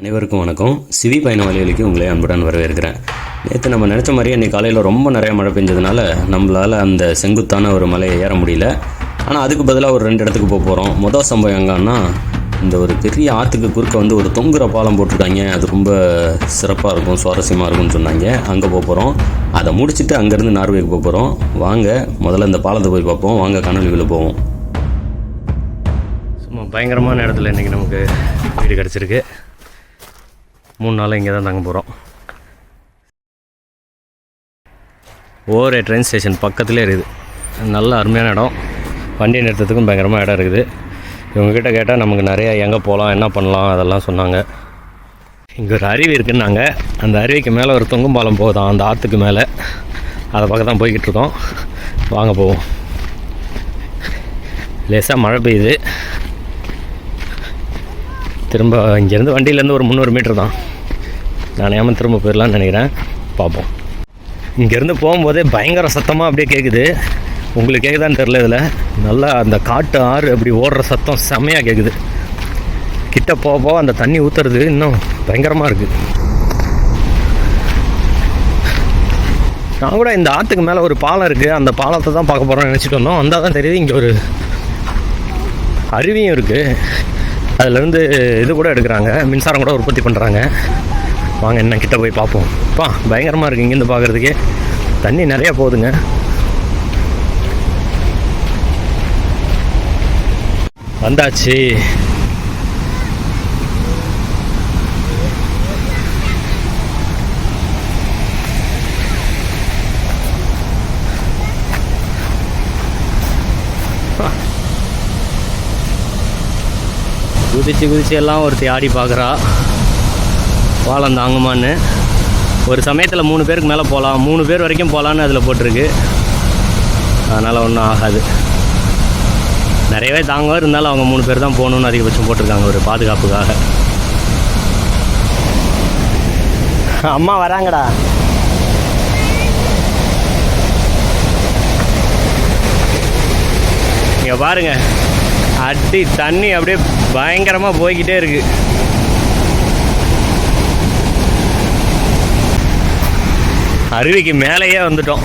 அனைவருக்கும் வணக்கம். சிவி பயண வழிகளுக்கு உங்களை அன்புடன் வரவேற்கிறேன். நேற்று நம்ம நினச்ச மாதிரியே இன்னைக்கு காலையில் ரொம்ப நிறையா மழை பெஞ்சதுனால நம்மளால் அந்த செங்குத்தான ஒரு மலையை ஏற முடியல. ஆனால் அதுக்கு பதிலாக ஒரு ரெண்டு இடத்துக்கு போக போகிறோம் மொதல் சம்பவம் எங்கன்னா இந்த ஒரு பெரிய ஆற்றுக்கு குறுக்க வந்து ஒரு தொங்குற பாலம் போட்டிருக்காங்க. அது ரொம்ப சிறப்பாக இருக்கும் சுவாரஸ்யமாக இருக்கும்னு சொன்னாங்க. அங்கே போக போகிறோம் அதை முடிச்சுட்டு அங்கேருந்து நார்வேக்கு போக போகிறோம் வாங்க முதல்ல இந்த பாலத்தை போய் பார்ப்போம். வாங்க கனொலிக்குள்ளே போவோம். சும்மா பயங்கரமான இடத்துல இன்றைக்கி நமக்கு வீடு கிடச்சிருக்கு. மூணு நாள் இங்கே தான் தங்க போகிறோம். ஒவ்வொரு ட்ரெயின் ஸ்டேஷன் பக்கத்துலேயே இருக்குது. நல்ல அருமையான இடம். வண்டி நிறுத்தத்துக்கும் பயங்கரமாக இடம் இருக்குது. இவங்ககிட்ட கேட்டால் நமக்கு நிறையா எங்கே போகலாம் என்ன பண்ணலாம் அதெல்லாம் சொன்னாங்க. இங்கே ஒரு அருவி இருக்குன்னாங்க. அந்த அருவிக்கு மேலே ஒரு தொங்கும் பாலம் போகுதாம் அந்த ஆற்றுக்கு மேலே. அதை பக்கம் தான் போய்கிட்டு இருக்கோம். வாங்க போவோம். லேசாக மழை பெய்யுது. திரும்ப இங்கேருந்து வண்டியிலேருந்து ஒரு முந்நூறு மீட்டர் தான். நான் ஏமாம் திரும்ப போயிடலான்னு நினைக்கிறேன். பார்ப்போம். இங்கேருந்து போகும்போதே பயங்கர சத்தமாக அப்படியே கேட்குது உங்களுக்கு கேட்குதான்னு தெரில இதில். நல்லா அந்த காட்டு ஆறு அப்படி ஓடுற சத்தம் செம்மையாக கேட்குது கிட்ட போக போக அந்த தண்ணி ஊற்றுறது இன்னும் பயங்கரமாக இருக்குது நான் கூட இந்த ஆற்றுக்கு மேலே ஒரு பாலம் இருக்குது அந்த பாலத்தை தான் பார்க்க போகிறோம்னு நினச்சிட்டு வந்தோம். வந்தால் தான் தெரியுது இங்கே ஒரு அருவியும் இருக்குது அதுலேருந்து இது கூட எடுக்கிறாங்க. மின்சாரம் கூட உற்பத்தி பண்ணுறாங்க வாங்க என்ன கிட்ட போய் பார்ப்போம். பா பயங்கரமாக இருக்குது இங்கேருந்து பார்க்குறதுக்கே. தண்ணி நிறையா போகுதுங்க. வந்தாச்சு. குதிச்சு குதிச்சு எல்லாம் ஒருத்தி ஆடி பார்க்குறா. பாலம் தாங்குமான்னு. ஒரு சமயத்தில் மூணு பேருக்கு மேலே போகலாம் மூணு பேர் வரைக்கும் போகலான்னு அதில் போட்டிருக்கு. அதனால் ஒன்றும் ஆகாது. நிறையவே தாங்க இருந்தாலும் அவங்க மூணு பேர் தான் போகணுன்னு அதிகபட்சம் போட்டிருக்காங்க ஒரு பாதுகாப்புக்காக. அம்மா வராங்கடா. இங்கே பாருங்க. அடி தண்ணி அப்படியே பயங்கரமாக போய்கிட்டே இருக்கு. அருவிக்கு மேலேயே வந்துட்டோம்.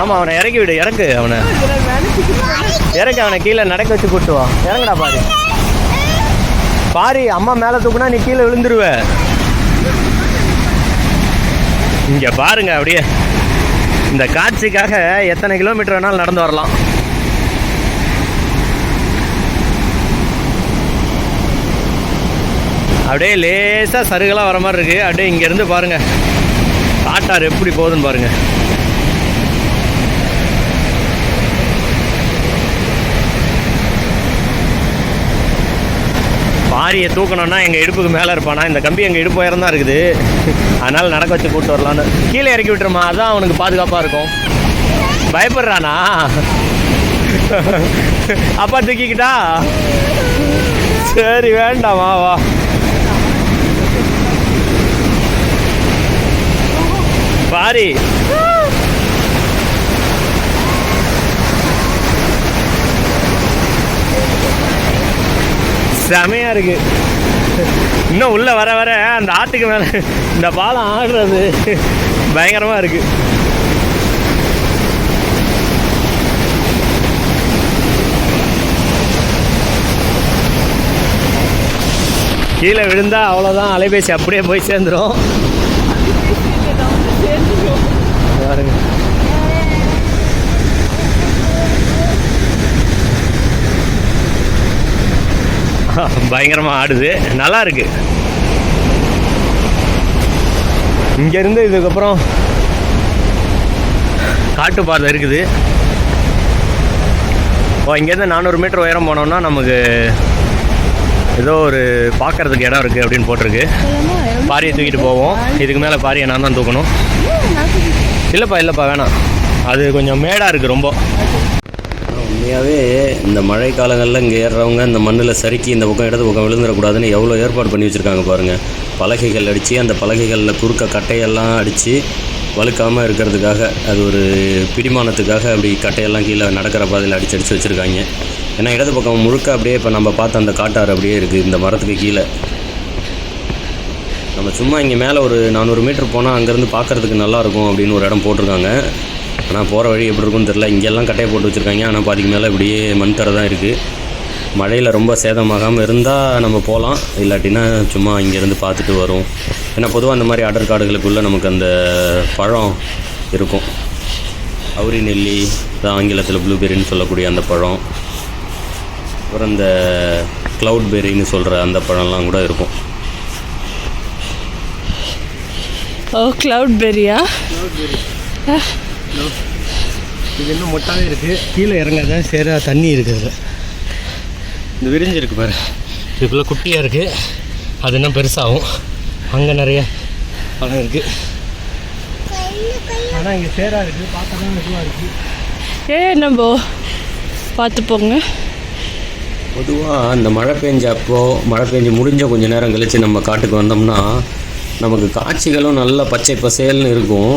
ஆமாம் அவனை இறக்கி விடு இறக்கு அவனை. இறக்கு அவனை கீழே நடக்க வச்சு கூட்டு வா. இறங்குடா பாரு. பாரு அம்மா மேலே தூக்குனா நீ கீழே விழுந்துருவ. இங்கே பாருங்க அப்படியே. இந்த காட்சிக்காக எத்தனை கிலோமீட்டர் வேணாலும் நடந்து வரலாம். அப்படியே லேசாக சருகலாக வர மாதிரி இருக்குது அப்படியே இங்கேருந்து பாருங்கள் காட்டார் எப்படி போகுதுன்னு பாருங்கள் பாரியை தூக்கணும்னா எங்கள் இடுப்புக்கு மேலே இருப்பானா? இந்த கம்பி எங்கள் இடுப்பு உயரம் தான் இருக்குது. அதனால் நடக்க வச்சு கூப்பிட்டு வரலான்னு கீழே இறக்கி விட்டுருமா? அதான் அவனுக்கு பாதுகாப்பாக இருக்கும். பயப்படுறானா? அப்பா தூக்கிக்கிட்டா? சரி வேண்டாமா வா. பாரி. செமையா இருக்கு. இன்னும் உள்ள வர வர அந்த ஆத்துக்கு மேல இந்த பாலம் ஆடுறது பயங்கரமா இருக்கு. கீழே விழுந்தா அவ்வளோதான் அலைபேசி அப்படியே போய் சேர்ந்துரும் பாருங்க பயங்கரமாக ஆடுது. நல்லா இருக்கு. இங்கேருந்து இதுக்கப்புறம் காட்டுப்பாதை இருக்குது. ஓ இங்கேருந்து நானூறு மீட்டர் உயரம் போனோம்னா நமக்கு ஏதோ ஒரு பார்க்கறதுக்கு இடம் இருக்குது அப்படின்னு போட்டிருக்கு. பாரியை தூக்கிட்டு போவோம். இதுக்கு மேலே பாரியை நான் தான் தூக்கணும். இல்லைப்பா இல்லைப்பா வேணாம். அது கொஞ்சம் மேடாக இருக்குது ரொம்ப. உண்மையாகவே இந்த மழை காலங்களில் இங்கே ஏறுறவங்க இந்த மண்ணில் சறுக்கி இந்த பக்கம் இடது பக்கம் விழுந்துடக்கூடாதுன்னு எவ்வளோ ஏற்பாடு பண்ணி வச்சுருக்காங்க பாருங்கள் பலகைகள் அடித்து அந்த பலகைகளில் குறுக்க கட்டையெல்லாம் அடித்து வழுக்காமல் இருக்கிறதுக்காக அது ஒரு பிடிமானத்துக்காக அப்படி கட்டையெல்லாம் கீழே நடக்கிற பாதையில் அடிச்சு அடிச்சு வச்சுருக்காங்க. ஏன்னா இடது பக்கம் முழுக்க அப்படியே இப்போ நம்ம பார்த்த அந்த காட்டாறு அப்படியே இருக்குது இந்த மரத்துக்கு கீழே. நம்ம சும்மா இங்கே மேலே ஒரு நானூறு மீட்டர் போனால் அங்கேருந்து பார்க்குறதுக்கு நல்லாயிருக்கும் அப்படின்னு ஒரு இடம் போட்டிருக்காங்க. ஆனால் போகிற வழி எப்படி இருக்கும்னு தெரில இங்கெல்லாம் கட்டையை போட்டு வச்சுருக்காங்க. ஆனால் பாதிக்கு மேலே இப்படியே மண் தரை தான் இருக்குது மழையில் ரொம்ப சேதமாகாமல் இருந்தால் நம்ம போகலாம் இல்லாட்டினா சும்மா இங்கேருந்து பார்த்துட்டு வரும். ஏன்னா பொதுவாக அந்த மாதிரி அடர் காடுகளுக்குள்ளே நமக்கு அந்த பழம் இருக்கும். அவுரி நெல்லி தான் ஆங்கிலத்தில் ப்ளூபெரின்னு சொல்லக்கூடிய அந்த பழம். அப்புறம் இந்த க்ளவுட் பெரின்னு சொல்கிற அந்த பழம்லாம் கூட இருக்கும். ஓ க்ளவுட் பெரியா இது இன்னும் மொட்டாவே இருக்குது கீழே இறங்காத சேரா தண்ணி இருக்குது இந்த விரிஞ்சு இருக்கு பாரு. இதுக்குள்ளே குட்டியாக இருக்குது அது இன்னும் பெருசாகும். அங்கே நிறைய பழம் இருக்குது ஆனால் இங்கே சேரா இருக்குது பார்க்க தான் இதுவாக இருக்குது ஏ நம்ம பார்த்து போங்க. பொதுவாக அந்த மழை பெஞ்சப்போ மழை பெஞ்சு முடிஞ்ச கொஞ்ச நேரம் கழித்து நம்ம காட்டுக்கு வந்தோம்னா நமக்கு காட்சிகளும் நல்ல பச்சை பசேல்னு இருக்கும்.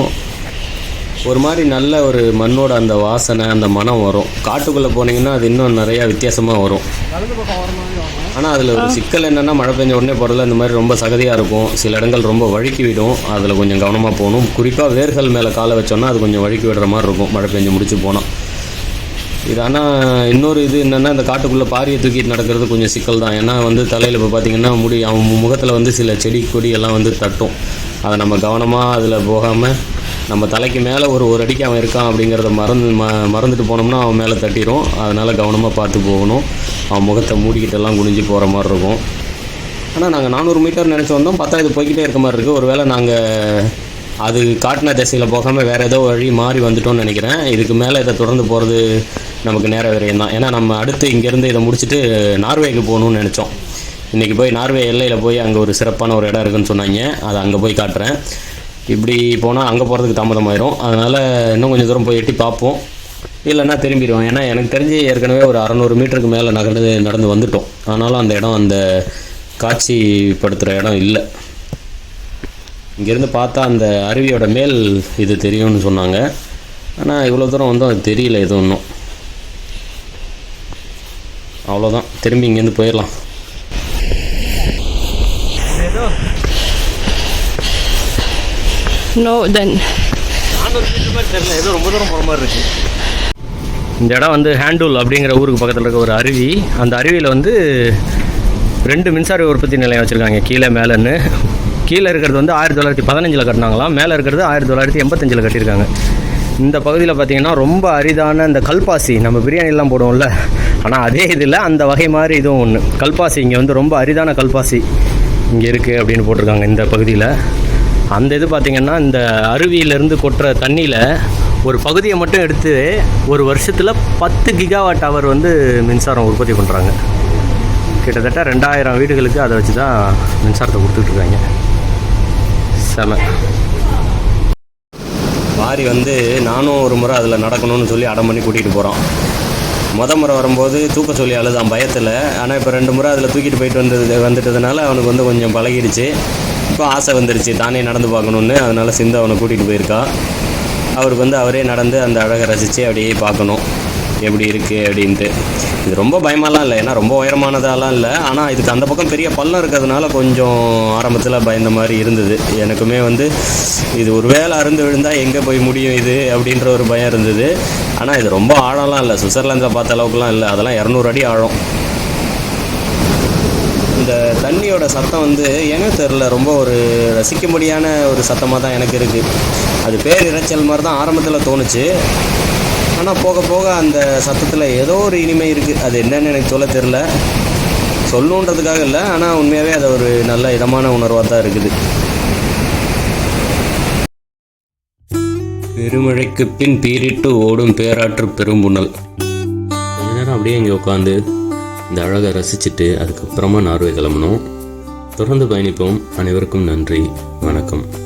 ஒரு மாதிரி நல்ல ஒரு மண்ணோட அந்த வாசனை அந்த மனம் வரும். காட்டுக்குள்ளே போனீங்கன்னா அது இன்னும் நிறையா வித்தியாசமாக வரும். ஆனால் அதில் ஒரு சிக்கல் என்னென்னா மழை பெஞ்ச உடனே போகிறதுல இந்த மாதிரி ரொம்ப சகதியாக இருக்கும். சில இடங்கள் ரொம்ப வழுக்கி விடும். அதில் கொஞ்சம் கவனமாக போகணும். குறிப்பாக வேர்கள் மேலே காலை வச்சோன்னா அது கொஞ்சம் வழுக்கி விடுற மாதிரி இருக்கும் மழை பெஞ்சு முடிச்சு போனால் இது ஆனால் இன்னொரு இது என்னென்னா இந்த காட்டுக்குள்ளே பாரியை தூக்கிட்டு நடக்கிறது கொஞ்சம் சிக்கல் தான். ஏன்னா வந்து தலையில் இப்போ பார்த்தீங்கன்னா முடி அவன் முகத்தில் வந்து சில செடி கொடி எல்லாம் வந்து தட்டும். அதை நம்ம கவனமாக அதில் போகாமல் நம்ம தலைக்கு மேலே ஒரு ஒரு அடிக்கு அவன் இருக்கான் அப்படிங்கிறத மறந்து ம மறந்துட்டு போனோம்னா அவன் மேலே தட்டிடும் அதனால் கவனமாக பார்த்து போகணும். அவன் முகத்தை மூடிக்கிட்டெல்லாம் குனிஞ்சு போகிற மாதிரி இருக்கும். ஆனால் நாங்கள் நானூறு மீட்டர் நினச்சி வந்தோம். பார்த்தா இது போய்கிட்டே இருக்க மாதிரி இருக்குது ஒருவேளை நாங்கள் அது காட்டின திசையில் போகாமல் வேறு ஏதோ வழி மாறி வந்துட்டோம்னு நினைக்கிறேன். இதுக்கு மேலே இதை தொடர்ந்து போகிறது நமக்கு நேர விரயம் தான். ஏன்னா நம்ம அடுத்து இங்கேருந்து இதை முடிச்சுட்டு நார்வேக்கு போகணும்னு நினச்சோம். இன்றைக்கி போய் நார்வே எல்லையில் போய் அங்கே ஒரு சிறப்பான ஒரு இடம் இருக்குன்னு சொன்னாங்க. அதை அங்கே போய் காட்டுறேன். இப்படி போனால் அங்கே போகிறதுக்கு தாமதமாயிரும். அதனால் இன்னும் கொஞ்சம் தூரம் போய் எட்டி பார்ப்போம். இல்லைன்னா திரும்பிடுவோம். ஏன்னா எனக்கு தெரிஞ்சு ஏற்கனவே ஒரு அறநூறு மீட்டருக்கு மேலே நகர்ந்து நடந்து வந்துட்டோம். ஆனாலும் அந்த இடம் அந்த காட்சிப்படுத்துகிற இடம் இல்லை. இங்கேருந்து பார்த்தா அந்த அருவியோட மேல் இது தெரியும்னு சொன்னாங்க. ஆனால் இவ்வளோ தூரம் வந்து அது தெரியல எதுவும் இன்னும். அவ்வளோதான் திரும்பி இங்கேருந்து போயிடலாம். நோ தென் தெரியல ஏதோ ரொம்ப தூரம் போகிற மாதிரி இருக்கு இந்த இடம் வந்து ஹேண்டூல் அப்படிங்கிற ஊருக்கு பக்கத்தில் இருக்க ஒரு அருவி. அந்த அருவியில் வந்து ரெண்டு மின்சார உற்பத்தி நிலையம் வச்சுருக்காங்க. கீழே மேலேன்னு. கீழே இருக்கிறது வந்து ஆயிரத்தி தொள்ளாயிரத்தி பதினஞ்சில் கட்டினாங்களாம். மேலே இருக்கிறது ஆயிரத்தி தொள்ளாயிரத்தி எண்பத்தஞ்சில் கட்டியிருக்காங்க. இந்த பகுதியில் பார்த்தீங்கன்னா ரொம்ப அரிதான இந்த கல்பாசி. நம்ம பிரியாணிலாம் போடுவோம்ல. ஆனால் அதே இதில் அந்த வகை மாதிரி இதுவும் ஒன்று கல்பாசி இங்கே வந்து ரொம்ப அரிதான கல்பாசி இங்கே இருக்குது அப்படின்னு போட்டிருக்காங்க இந்த பகுதியில். அந்த இது பார்த்திங்கன்னா இந்த அருவியிலேருந்து கொட்டுற தண்ணியில் ஒரு பகுதியை மட்டும் எடுத்து ஒரு வருஷத்தில் பத்து கிகாவாட் டவர் வந்து மின்சாரம் உற்பத்தி பண்ணுறாங்க கிட்டத்தட்ட ரெண்டாயிரம் வீடுகளுக்கு அதை வச்சு தான் மின்சாரத்தை கொடுத்துட்ருக்காங்க. செம. மாறி வந்து நானும் ஒரு முறை அதில் நடக்கணும்னு சொல்லி அடம் பண்ணி கூட்டிகிட்டு போகிறோம் முத முறை வரும்போது தூக்க சொல்லி அழுதான் பயத்தில். ஆனால் இப்போ ரெண்டு முறை அதில் தூக்கிட்டு போயிட்டு வந்தது வந்துட்டதுனால அவனுக்கு வந்து கொஞ்சம் பழகிடுச்சு. இப்போ ஆசை வந்துருச்சு தானே நடந்து பார்க்கணுன்னு அதனால் சிந்து அவனை கூட்டிகிட்டு போயிருக்கா. அவருக்கு வந்து அவரே நடந்து அந்த அழகை ரசித்து அப்படியே பார்க்கணும். எப்படி இருக்குது அப்படின்ட்டு. இது ரொம்ப பயமாலாம் இல்லை. ஏன்னா ரொம்ப உயரமானதாலாம் இல்லை. ஆனால் இதுக்கு அந்த பக்கம் பெரிய பள்ளம் இருக்கிறதுனால கொஞ்சம் ஆரம்பத்தில் பயந்த மாதிரி இருந்தது. எனக்குமே வந்து இது ஒரு வேளை அருந்து விழுந்தால் எங்கே போய் முடியும் இது அப்படின்ற ஒரு பயம் இருந்தது. ஆனால் இது ரொம்ப ஆழம்லாம் இல்லை. சுவிட்சர்லாந்தில் பார்த்த அளவுக்குலாம் இல்லை. அதெல்லாம் இரநூறு அடி ஆழம். இந்த தண்ணியோட சத்தம் வந்து எனக்கு தெரில ரொம்ப ஒரு ரசிக்கும்படியான ஒரு சத்தமாக தான் எனக்கு இருக்குது அது பேர் இறைச்சல் மாதிரி தான் ஆரம்பத்தில் தோணுச்சு. ஆனால் போக போக அந்த சத்தத்தில் ஏதோ ஒரு இனிமை இருக்குது அது என்னன்னு எனக்கு சொல்ல தெரில சொல்லணுன்றதுக்காக இல்லை. ஆனால் உண்மையாகவே அது ஒரு நல்ல இதமான உணர்வாக தான் இருக்குது. பெருமழைக்கு பின் பீரிட்டு ஓடும் பேராற்று பெரும்புணல் கொஞ்ச நேரம் அப்படியே இங்கே உட்காந்து இந்த அழகை ரசிச்சுட்டு அதுக்கப்புறமா நார்வே கிளம்பணும். தொடர்ந்து பயணிப்போம். அனைவருக்கும் நன்றி. வணக்கம்.